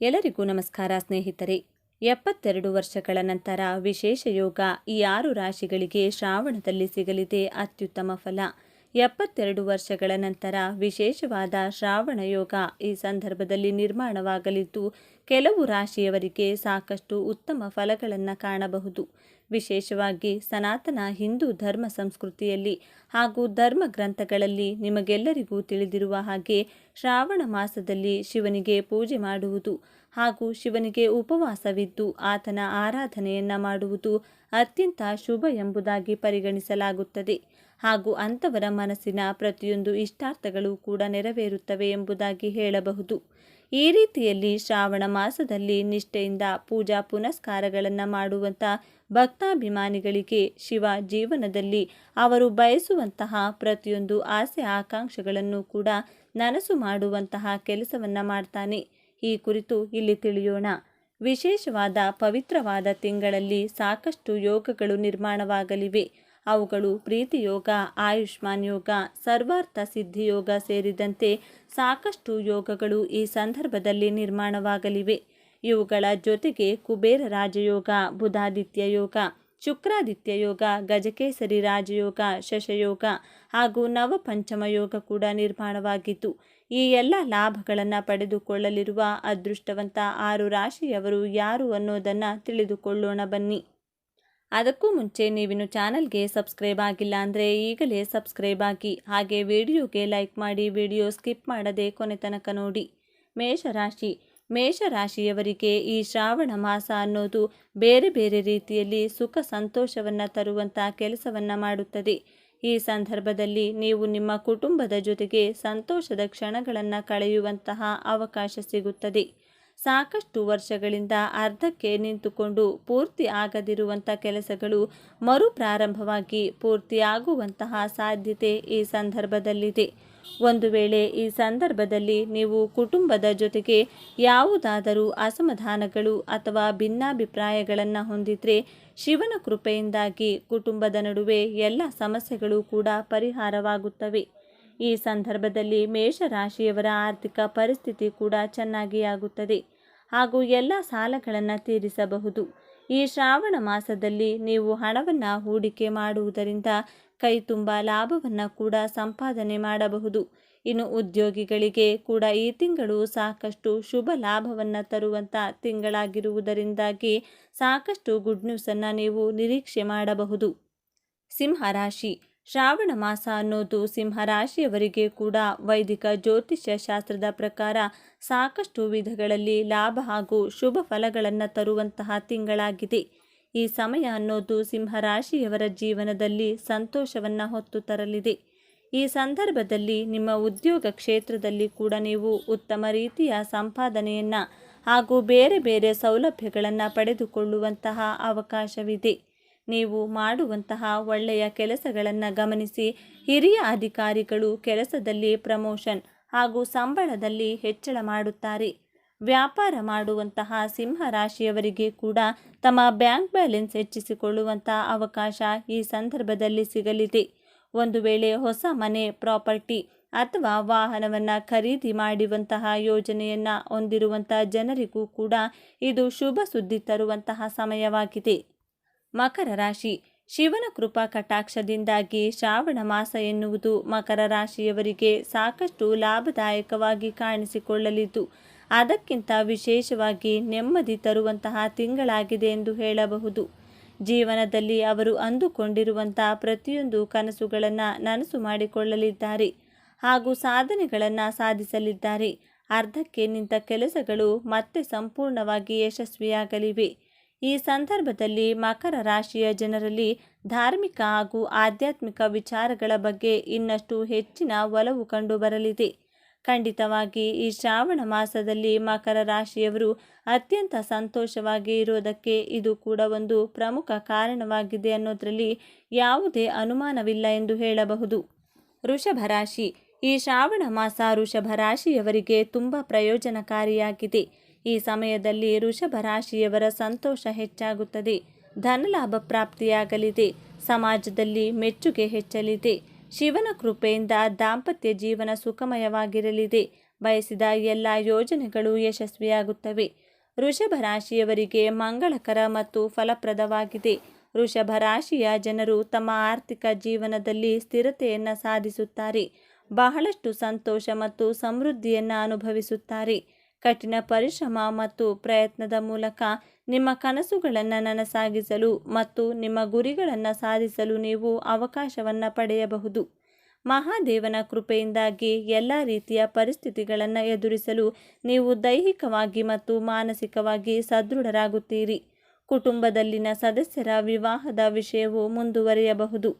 ಎಲ್ಲರಿಗೂ ನಮಸ್ಕಾರ ಸ್ನೇಹಿತರೆ. ಎಪ್ಪತ್ತೆರಡು ವರ್ಷಗಳ ನಂತರ ವಿಶೇಷ ಯೋಗ ಈ ಆರು ರಾಶಿಗಳಿಗೆ ಶ್ರಾವಣದಲ್ಲಿ ಸಿಗಲಿದೆ. ಅತ್ಯುತ್ತಮ ಫಲ. ಎಪ್ಪತ್ತೆರಡು ವರ್ಷಗಳ ನಂತರ ವಿಶೇಷವಾದ ಶ್ರಾವಣ ಯೋಗ ಈ ಸಂದರ್ಭದಲ್ಲಿ ನಿರ್ಮಾಣವಾಗಲಿದ್ದು, ಕೆಲವು ರಾಶಿಯವರಿಗೆ ಸಾಕಷ್ಟು ಉತ್ತಮ ಫಲಗಳನ್ನು ಕಾಣಬಹುದು. ವಿಶೇಷವಾಗಿ ಸನಾತನ ಹಿಂದೂ ಧರ್ಮ ಸಂಸ್ಕೃತಿಯಲ್ಲಿ ಹಾಗೂ ಧರ್ಮ ಗ್ರಂಥಗಳಲ್ಲಿ ನಿಮಗೆಲ್ಲರಿಗೂ ತಿಳಿದಿರುವ ಹಾಗೆ ಶ್ರಾವಣ ಮಾಸದಲ್ಲಿ ಶಿವನಿಗೆ ಪೂಜೆ ಮಾಡುವುದು ಹಾಗೂ ಶಿವನಿಗೆ ಉಪವಾಸವಿದ್ದು ಆತನ ಆರಾಧನೆಯನ್ನು ಮಾಡುವುದು ಅತ್ಯಂತ ಶುಭ ಎಂಬುದಾಗಿ ಪರಿಗಣಿಸಲಾಗುತ್ತದೆ. ಹಾಗೂ ಅಂಥವರ ಮನಸ್ಸಿನ ಪ್ರತಿಯೊಂದು ಇಷ್ಟಾರ್ಥಗಳು ಕೂಡ ನೆರವೇರುತ್ತವೆ ಎಂಬುದಾಗಿ ಹೇಳಬಹುದು. ಈ ರೀತಿಯಲ್ಲಿ ಶ್ರಾವಣ ಮಾಸದಲ್ಲಿ ನಿಷ್ಠೆಯಿಂದ ಪೂಜಾ ಪುನಸ್ಕಾರಗಳನ್ನು ಮಾಡುವಂಥ ಭಕ್ತಾಭಿಮಾನಿಗಳಿಗೆ ಶಿವ ಜೀವನದಲ್ಲಿ ಅವರು ಬಯಸುವಂತಹ ಪ್ರತಿಯೊಂದು ಆಸೆ ಆಕಾಂಕ್ಷೆಗಳನ್ನು ಕೂಡ ನನಸು ಮಾಡುವಂತಹ ಕೆಲಸವನ್ನು ಮಾಡ್ತಾನೆ. ಈ ಕುರಿತು ಇಲ್ಲಿ ತಿಳಿಯೋಣ. ವಿಶೇಷವಾದ ಪವಿತ್ರವಾದ ತಿಂಗಳಲ್ಲಿ ಸಾಕಷ್ಟು ಯೋಗಗಳು ನಿರ್ಮಾಣವಾಗಲಿವೆ. ಅವುಗಳು ಪ್ರೀತಿ ಯೋಗ ಆಯುಷ್ಮಾನ್ ಯೋಗ, ಸರ್ವಾರ್ಥ ಸಿದ್ಧಿಯೋಗ ಸೇರಿದಂತೆ ಸಾಕಷ್ಟು ಯೋಗಗಳು ಈ ಸಂದರ್ಭದಲ್ಲಿ ನಿರ್ಮಾಣವಾಗಲಿವೆ. ಇವುಗಳ ಜೊತೆಗೆ ಕುಬೇರ ರಾಜಯೋಗ, ಬುಧಾದಿತ್ಯ ಯೋಗ ಶುಕ್ರಾದಿತ್ಯ ಯೋಗ, ಗಜಕೇಸರಿ ರಾಜಯೋಗ, ಶಶಯೋಗ ಹಾಗೂ ನವಪಂಚಮ ಯೋಗ ಕೂಡ ನಿರ್ಮಾಣವಾಗಿತ್ತು ಈ ಎಲ್ಲ ಲಾಭಗಳನ್ನು ಪಡೆದುಕೊಳ್ಳಲಿರುವ ಅದೃಷ್ಟವಂತ ಆರು ರಾಶಿಯವರು ಯಾರು ಅನ್ನೋದನ್ನು ತಿಳಿದುಕೊಳ್ಳೋಣ ಬನ್ನಿ. ಅದಕ್ಕೂ ಮುಂಚೆ ನೀವಿನ್ನು ಚಾನಲ್ಗೆ ಸಬ್ಸ್ಕ್ರೈಬ್ ಆಗಿಲ್ಲ ಅಂದರೆ ಈಗಲೇ ಸಬ್ಸ್ಕ್ರೈಬ್ ಆಗಿ, ಹಾಗೆ ವಿಡಿಯೋಗೆ ಲೈಕ್ ಮಾಡಿ ವಿಡಿಯೋ ಸ್ಕಿಪ್ ಮಾಡದೆ ಕೊನೆ ತನಕ ನೋಡಿ. ಮೇಷರಾಶಿ ಮೇಷರಾಶಿಯವರಿಗೆ ಈ ಶ್ರಾವಣ ಮಾಸ ಅನ್ನೋದು ಬೇರೆ ಬೇರೆ ರೀತಿಯಲ್ಲಿ ಸುಖ ಸಂತೋಷವನ್ನು ತರುವಂಥ ಕೆಲಸವನ್ನು ಮಾಡುತ್ತದೆ. ಈ ಸಂದರ್ಭದಲ್ಲಿ ನೀವು ನಿಮ್ಮ ಕುಟುಂಬದ ಜೊತೆಗೆ ಸಂತೋಷದ ಕ್ಷಣಗಳನ್ನು ಕಳೆಯುವಂತಹ ಅವಕಾಶ ಸಿಗುತ್ತದೆ. ಸಾಕಷ್ಟು ವರ್ಷಗಳಿಂದ ಅರ್ಧಕ್ಕೆ ನಿಂತುಕೊಂಡು ಪೂರ್ತಿ ಆಗದಿರುವಂಥ ಕೆಲಸಗಳು ಮರು ಪ್ರಾರಂಭವಾಗಿ ಪೂರ್ತಿಯಾಗುವಂತಹ ಸಾಧ್ಯತೆ ಈ ಸಂದರ್ಭದಲ್ಲಿದೆ. ಒಂದು ವೇಳೆ ಈ ಸಂದರ್ಭದಲ್ಲಿ ನೀವು ಕುಟುಂಬದ ಜೊತೆಗೆ ಯಾವುದಾದರೂ ಅಸಮಾಧಾನಗಳು ಅಥವಾ ಭಿನ್ನಾಭಿಪ್ರಾಯಗಳನ್ನು ಹೊಂದಿದ್ರೆ ಶಿವನ ಕೃಪೆಯಿಂದಾಗಿ ಕುಟುಂಬದ ನಡುವೆ ಎಲ್ಲ ಸಮಸ್ಯೆಗಳು ಕೂಡ ಪರಿಹಾರವಾಗುತ್ತವೆ. ಈ ಸಂದರ್ಭದಲ್ಲಿ ಮೇಷರಾಶಿಯವರ ಆರ್ಥಿಕ ಪರಿಸ್ಥಿತಿ ಕೂಡ ಚೆನ್ನಾಗಿ ಆಗುತ್ತದೆ. ಹಾಗೂ ಎಲ್ಲ ಸಾಲಗಳನ್ನು ತೀರಿಸಬಹುದು. ಈ ಶ್ರಾವಣ ಮಾಸದಲ್ಲಿ ನೀವು ಹಣವನ್ನು ಹೂಡಿಕೆ ಮಾಡುವುದರಿಂದ ಕೈ ತುಂಬ ಲಾಭವನ್ನು ಕೂಡ ಸಂಪಾದನೆ ಮಾಡಬಹುದು. ಇನ್ನು ಉದ್ಯೋಗಿಗಳಿಗೆ ಕೂಡ ಈ ತಿಂಗಳು ಸಾಕಷ್ಟು ಶುಭ ಲಾಭವನ್ನು ತರುವಂಥ ತಿಂಗಳಾಗಿರುವುದರಿಂದಾಗಿ ಸಾಕಷ್ಟು ಗುಡ್ ನ್ಯೂಸನ್ನು ನೀವು ನಿರೀಕ್ಷೆ ಮಾಡಬಹುದು. ಸಿಂಹರಾಶಿ ಶ್ರಾವಣ ಮಾಸ ಅನ್ನೋದು ಸಿಂಹರಾಶಿಯವರಿಗೆ ಕೂಡ ವೈದಿಕ ಜ್ಯೋತಿಷ್ಯ ಶಾಸ್ತ್ರದ ಪ್ರಕಾರ ಸಾಕಷ್ಟು ವಿಧಗಳಲ್ಲಿ ಲಾಭ ಹಾಗೂ ಶುಭ ಫಲಗಳನ್ನು ತರುವಂತಹ ತಿಂಗಳಾಗಿದೆ. ಈ ಸಮಯ ಅನ್ನೋದು ಸಿಂಹರಾಶಿಯವರ ಜೀವನದಲ್ಲಿ ಸಂತೋಷವನ್ನು ಹೊತ್ತು ತರಲಿದೆ. ಈ ಸಂದರ್ಭದಲ್ಲಿ ನಿಮ್ಮ ಉದ್ಯೋಗ ಕ್ಷೇತ್ರದಲ್ಲಿ ಕೂಡ ನೀವು ಉತ್ತಮ ರೀತಿಯ ಸಂಪಾದನೆಯನ್ನು ಹಾಗೂ ಬೇರೆ ಬೇರೆ ಸೌಲಭ್ಯಗಳನ್ನು ಪಡೆದುಕೊಳ್ಳುವಂತಹ ಅವಕಾಶವಿದೆ. ನೀವು ಮಾಡುವಂತಹ ಒಳ್ಳೆಯ ಕೆಲಸಗಳನ್ನು ಗಮನಿಸಿ, ಹಿರಿಯ ಅಧಿಕಾರಿಗಳು ಕೆಲಸದಲ್ಲಿ ಪ್ರಮೋಷನ್ ಹಾಗೂ ಸಂಬಳದಲ್ಲಿ ಹೆಚ್ಚಳ ಮಾಡುತ್ತಾರೆ. ವ್ಯಾಪಾರ ಮಾಡುವಂತಹ ಸಿಂಹ ರಾಶಿಯವರಿಗೆ ಕೂಡ ತಮ್ಮ ಬ್ಯಾಂಕ್ ಬ್ಯಾಲೆನ್ಸ್ ಹೆಚ್ಚಿಸಿಕೊಳ್ಳುವಂತಹ ಅವಕಾಶ ಈ ಸಂದರ್ಭದಲ್ಲಿ ಸಿಗಲಿದೆ. ಒಂದು ವೇಳೆ ಹೊಸ ಮನೆ, ಪ್ರಾಪರ್ಟಿ ಅಥವಾ ವಾಹನವನ್ನು ಖರೀದಿ ಮಾಡುವಂತಹ ಯೋಜನೆಯನ್ನು ಹೊಂದಿರುವಂತಹ ಜನರಿಗೂ ಕೂಡ ಇದು ಶುಭ ಸುದ್ದಿ ತರುವಂತಹ ಸಮಯವಾಗಿದೆ. ಮಕರ ರಾಶಿ, ಶಿವನ ಕೃಪಾ ಕಟಾಕ್ಷದಿಂದಾಗಿ ಶ್ರಾವಣ ಮಾಸ ಎನ್ನುವುದು ಮಕರ ರಾಶಿಯವರಿಗೆ ಸಾಕಷ್ಟು ಲಾಭದಾಯಕವಾಗಿ ಕಾಣಿಸಿಕೊಳ್ಳಲಿದ್ದು ಅದಕ್ಕಿಂತ ವಿಶೇಷವಾಗಿ ನೆಮ್ಮದಿ ತರುವಂತಹ ತಿಂಗಳಾಗಿದೆ ಎಂದು ಹೇಳಬಹುದು. ಜೀವನದಲ್ಲಿ ಅವರು ಅಂದುಕೊಂಡಿರುವಂತಹ ಪ್ರತಿಯೊಂದು ಕನಸುಗಳನ್ನು ನನಸು ಮಾಡಿಕೊಳ್ಳಲಿದ್ದಾರೆ. ಹಾಗೂ ಸಾಧನೆಗಳನ್ನು ಸಾಧಿಸಲಿದ್ದಾರೆ. ಅರ್ಧಕ್ಕೆ ನಿಂತ ಕೆಲಸಗಳು ಮತ್ತೆ ಸಂಪೂರ್ಣವಾಗಿ ಯಶಸ್ವಿಯಾಗಲಿವೆ. ಈ ಸಂದರ್ಭದಲ್ಲಿ ಮಕರ ರಾಶಿಯ ಜನರಲ್ಲಿ ಧಾರ್ಮಿಕ ಹಾಗೂ ಆಧ್ಯಾತ್ಮಿಕ ವಿಚಾರಗಳ ಬಗ್ಗೆ ಇನ್ನಷ್ಟು ಹೆಚ್ಚಿನ ಒಲವು ಕಂಡುಬರಲಿದೆ. ಖಂಡಿತವಾಗಿ ಈ ಶ್ರಾವಣ ಮಾಸದಲ್ಲಿ ಮಕರ ರಾಶಿಯವರು ಅತ್ಯಂತ ಸಂತೋಷವಾಗಿ ಇರೋದಕ್ಕೆ ಇದು ಕೂಡ ಒಂದು ಪ್ರಮುಖ ಕಾರಣವಾಗಿದೆ ಅನ್ನೋದರಲ್ಲಿ ಯಾವುದೇ ಅನುಮಾನವಿಲ್ಲ ಎಂದು ಹೇಳಬಹುದು. ವೃಷಭ ರಾಶಿ. ಈ ಶ್ರಾವಣ ಮಾಸ ವೃಷಭ ರಾಶಿಯವರಿಗೆ ತುಂಬ ಪ್ರಯೋಜನಕಾರಿಯಾಗಿದೆ. ಈ ಸಮಯದಲ್ಲಿ ವೃಷಭ ರಾಶಿಯವರ ಸಂತೋಷ ಹೆಚ್ಚಾಗುತ್ತದೆ. ಧನಲಾಭ ಪ್ರಾಪ್ತಿಯಾಗಲಿದೆ. ಸಮಾಜದಲ್ಲಿ ಮೆಚ್ಚುಗೆ ಹೆಚ್ಚಲಿದೆ. ಶಿವನ ಕೃಪೆಯಿಂದ ದಾಂಪತ್ಯ ಜೀವನ ಸುಖಮಯವಾಗಿರಲಿದೆ. ಬಯಸಿದ ಎಲ್ಲ ಯೋಜನೆಗಳು ಯಶಸ್ವಿಯಾಗುತ್ತವೆ. ವೃಷಭ ರಾಶಿಯವರಿಗೆ ಮಂಗಳಕರ ಮತ್ತು ಫಲಪ್ರದವಾಗಿದೆ. ವೃಷಭ ರಾಶಿಯ ಜನರು ತಮ್ಮ ಆರ್ಥಿಕ ಜೀವನದಲ್ಲಿ ಸ್ಥಿರತೆಯನ್ನು ಸಾಧಿಸುತ್ತಾರೆ. ಬಹಳಷ್ಟು ಸಂತೋಷ ಮತ್ತು ಸಮೃದ್ಧಿಯನ್ನು ಅನುಭವಿಸುತ್ತಾರೆ. ಕಠಿಣ ಪರಿಶ್ರಮ ಮತ್ತು ಪ್ರಯತ್ನದ ಮೂಲಕ ನಿಮ್ಮ ಕನಸುಗಳನ್ನು ನನಸಾಗಿಸಲು ಮತ್ತು ನಿಮ್ಮ ಗುರಿಗಳನ್ನು ಸಾಧಿಸಲು ನೀವು ಅವಕಾಶವನ್ನು ಪಡೆಯಬಹುದು. ಮಹಾದೇವನ ಕೃಪೆಯಿಂದಾಗಿ ಎಲ್ಲ ರೀತಿಯ ಪರಿಸ್ಥಿತಿಗಳನ್ನು ಎದುರಿಸಲು ನೀವು ದೈಹಿಕವಾಗಿ ಮತ್ತು ಮಾನಸಿಕವಾಗಿ ಸದೃಢರಾಗುತ್ತೀರಿ. ಕುಟುಂಬದಲ್ಲಿನ ಸದಸ್ಯರ ವಿವಾಹದ ವಿಷಯವು ಮುಂದುವರಿಯಬಹುದು.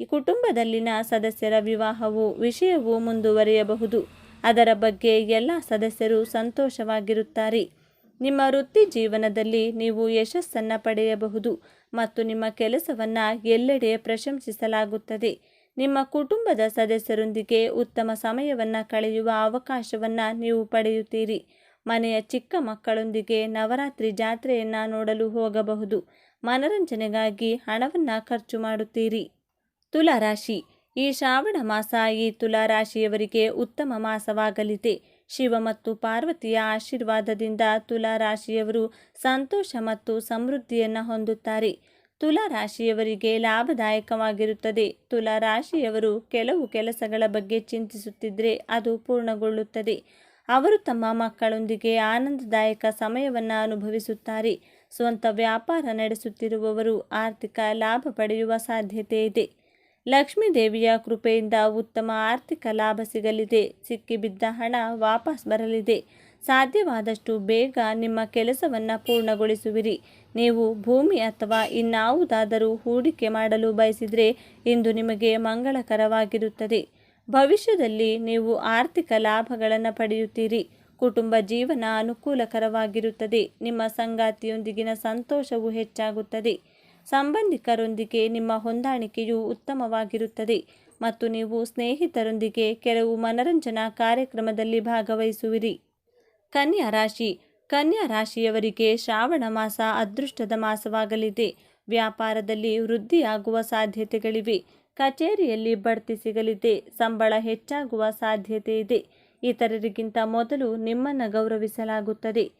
ಈ ಕುಟುಂಬದಲ್ಲಿನ ಸದಸ್ಯರ ವಿವಾಹವು ವಿಷಯವು ಮುಂದುವರಿಯಬಹುದು. ಅದರ ಬಗ್ಗೆ ಎಲ್ಲ ಸದಸ್ಯರು ಸಂತೋಷವಾಗಿರುತ್ತಾರೆ. ನಿಮ್ಮ ವೃತ್ತಿ ಜೀವನದಲ್ಲಿ ನೀವು ಯಶಸ್ಸನ್ನು ಪಡೆಯಬಹುದು ಮತ್ತು ನಿಮ್ಮ ಕೆಲಸವನ್ನು ಎಲ್ಲೆಡೆ ಪ್ರಶಂಸಿಸಲಾಗುತ್ತದೆ. ನಿಮ್ಮ ಕುಟುಂಬದ ಸದಸ್ಯರೊಂದಿಗೆ ಉತ್ತಮ ಸಮಯವನ್ನು ಕಳೆಯುವ ಅವಕಾಶವನ್ನು ನೀವು ಪಡೆಯುತ್ತೀರಿ. ಮನೆಯ ಚಿಕ್ಕ ಮಕ್ಕಳೊಂದಿಗೆ ನವರಾತ್ರಿ ಜಾತ್ರೆಯನ್ನು ನೋಡಲು ಹೋಗಬಹುದು. ಮನರಂಜನೆಗಾಗಿ ಹಣವನ್ನು ಖರ್ಚು ಮಾಡುತ್ತೀರಿ. ತುಲಾರಾಶಿ. ಈ ಶ್ರಾವಣ ಮಾಸ ಈ ತುಲಾರಾಶಿಯವರಿಗೆ ಉತ್ತಮ ಮಾಸವಾಗಲಿದೆ. ಶಿವ ಮತ್ತು ಪಾರ್ವತಿಯ ಆಶೀರ್ವಾದದಿಂದ ತುಲಾರಾಶಿಯವರು ಸಂತೋಷ ಮತ್ತು ಸಮೃದ್ಧಿಯನ್ನು ಹೊಂದುತ್ತಾರೆ. ತುಲಾರಾಶಿಯವರಿಗೆ ಲಾಭದಾಯಕವಾಗಿರುತ್ತದೆ. ತುಲಾರಾಶಿಯವರು ಕೆಲವು ಕೆಲಸಗಳ ಬಗ್ಗೆ ಚಿಂತಿಸುತ್ತಿದ್ದರೆ ಅದು ಪೂರ್ಣಗೊಳ್ಳುತ್ತದೆ. ಅವರು ತಮ್ಮ ಮಕ್ಕಳೊಂದಿಗೆ ಆನಂದದಾಯಕ ಸಮಯವನ್ನು ಅನುಭವಿಸುತ್ತಾರೆ. ಸ್ವಂತ ವ್ಯಾಪಾರ ನಡೆಸುತ್ತಿರುವವರು ಆರ್ಥಿಕ ಲಾಭ ಪಡೆಯುವ ಸಾಧ್ಯತೆ ಇದೆ. ಲಕ್ಷ್ಮೀ ದೇವಿಯ ಕೃಪೆಯಿಂದ ಉತ್ತಮ ಆರ್ಥಿಕ ಲಾಭ ಸಿಗಲಿದೆ. ಸಿಕ್ಕಿಬಿದ್ದ ಹಣ ವಾಪಸ್ ಬರಲಿದೆ. ಸಾಧ್ಯವಾದಷ್ಟು ಬೇಗ ನಿಮ್ಮ ಕೆಲಸವನ್ನು ಪೂರ್ಣಗೊಳಿಸುವಿರಿ. ನೀವು ಭೂಮಿ ಅಥವಾ ಇನ್ನಾವುದಾದರೂ ಹೂಡಿಕೆ ಮಾಡಲು ಬಯಸಿದರೆ ಇಂದು ನಿಮಗೆ ಮಂಗಳಕರವಾಗಿರುತ್ತದೆ. ಭವಿಷ್ಯದಲ್ಲಿ ನೀವು ಆರ್ಥಿಕ ಲಾಭಗಳನ್ನು ಪಡೆಯುತ್ತೀರಿ. ಕುಟುಂಬ ಜೀವನ ಅನುಕೂಲಕರವಾಗಿರುತ್ತದೆ. ನಿಮ್ಮ ಸಂಗಾತಿಯೊಂದಿಗಿನ ಸಂತೋಷವು ಹೆಚ್ಚಾಗುತ್ತದೆ. ಸಂಬಂಧಿಕರೊಂದಿಗೆ ನಿಮ್ಮ ಹೊಂದಾಣಿಕೆಯು ಉತ್ತಮವಾಗಿರುತ್ತದೆ ಮತ್ತು ನೀವು ಸ್ನೇಹಿತರೊಂದಿಗೆ ಕೆಲವು ಮನರಂಜನಾ ಕಾರ್ಯಕ್ರಮದಲ್ಲಿ ಭಾಗವಹಿಸುವಿರಿ. ಕನ್ಯಾ ರಾಶಿ. ಕನ್ಯಾ ರಾಶಿಯವರಿಗೆ ಶ್ರಾವಣ ಮಾಸ ಅದೃಷ್ಟದ ಮಾಸವಾಗಲಿದೆ. ವ್ಯಾಪಾರದಲ್ಲಿ ವೃದ್ಧಿಯಾಗುವ ಸಾಧ್ಯತೆಗಳಿವೆ. ಕಚೇರಿಯಲ್ಲಿ ಬಡ್ತಿ ಸಿಗಲಿದೆ. ಸಂಬಳ ಹೆಚ್ಚಾಗುವ ಸಾಧ್ಯತೆ ಇದೆ. ಇತರರಿಗಿಂತ ಮೊದಲು ನಿಮ್ಮನ್ನು ಗೌರವಿಸಲಾಗುತ್ತದೆ.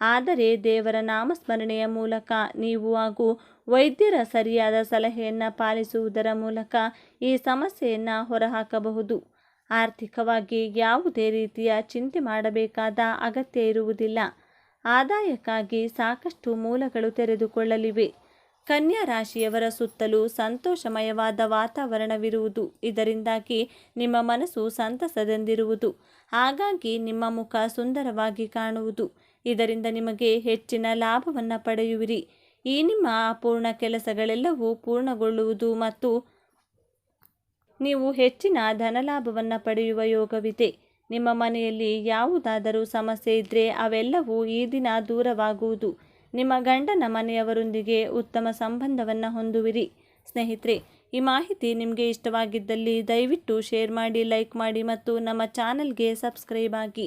ಆದರೆ ದೇವರ ನಾಮಸ್ಮರಣೆಯ ಮೂಲಕ ನೀವು ಹಾಗೂ ವೈದ್ಯರ ಸರಿಯಾದ ಸಲಹೆಯನ್ನು ಪಾಲಿಸುವುದರ ಮೂಲಕ ಈ ಸಮಸ್ಯೆಯನ್ನು ಹೊರಹಾಕಬಹುದು. ಆರ್ಥಿಕವಾಗಿ ಯಾವುದೇ ರೀತಿಯ ಚಿಂತೆ ಮಾಡಬೇಕಾದ ಅಗತ್ಯ ಇರುವುದಿಲ್ಲ. ಆದಾಯಕ್ಕಾಗಿ ಸಾಕಷ್ಟು ಮೂಲಗಳು ತೆರೆದುಕೊಳ್ಳಲಿವೆ. ಕನ್ಯಾ ರಾಶಿಯವರ ಸುತ್ತಲೂ ಸಂತೋಷಮಯವಾದ ವಾತಾವರಣವಿರುವುದು. ಇದರಿಂದಾಗಿ ನಿಮ್ಮ ಮನಸ್ಸು ಸಂತಸದೆಂದಿರುವುದು ಹಾಗಾಗಿ ನಿಮ್ಮ ಮುಖ ಸುಂದರವಾಗಿ ಕಾಣುವುದು. ಇದರಿಂದ ನಿಮಗೆ ಹೆಚ್ಚಿನ ಲಾಭವನ್ನು ಪಡೆಯುವಿರಿ. ಈ ನಿಮ್ಮ ಅಪೂರ್ಣ ಕೆಲಸಗಳೆಲ್ಲವೂ ಪೂರ್ಣಗೊಳ್ಳುವುದು ಮತ್ತು ನೀವು ಹೆಚ್ಚಿನ ಧನಲಾಭವನ್ನು ಪಡೆಯುವ ಯೋಗವಿದೆ. ನಿಮ್ಮ ಮನೆಯಲ್ಲಿ ಯಾವುದಾದರೂ ಸಮಸ್ಯೆ ಇದ್ದರೆ ಅವೆಲ್ಲವೂ ಈ ದಿನ ದೂರವಾಗುವುದು. ನಿಮ್ಮ ಗಂಡನ ಮನೆಯವರೊಂದಿಗೆ ಉತ್ತಮ ಸಂಬಂಧವನ್ನು ಹೊಂದುವಿರಿ. ಸ್ನೇಹಿತರೆ, ಈ ಮಾಹಿತಿ ನಿಮಗೆ ಇಷ್ಟವಾಗಿದ್ದಲ್ಲಿ ದಯವಿಟ್ಟು ಶೇರ್ ಮಾಡಿ, ಲೈಕ್ ಮಾಡಿ ಮತ್ತು ನಮ್ಮ ಚಾನಲ್ಗೆ ಸಬ್ಸ್ಕ್ರೈಬ್ ಆಗಿ.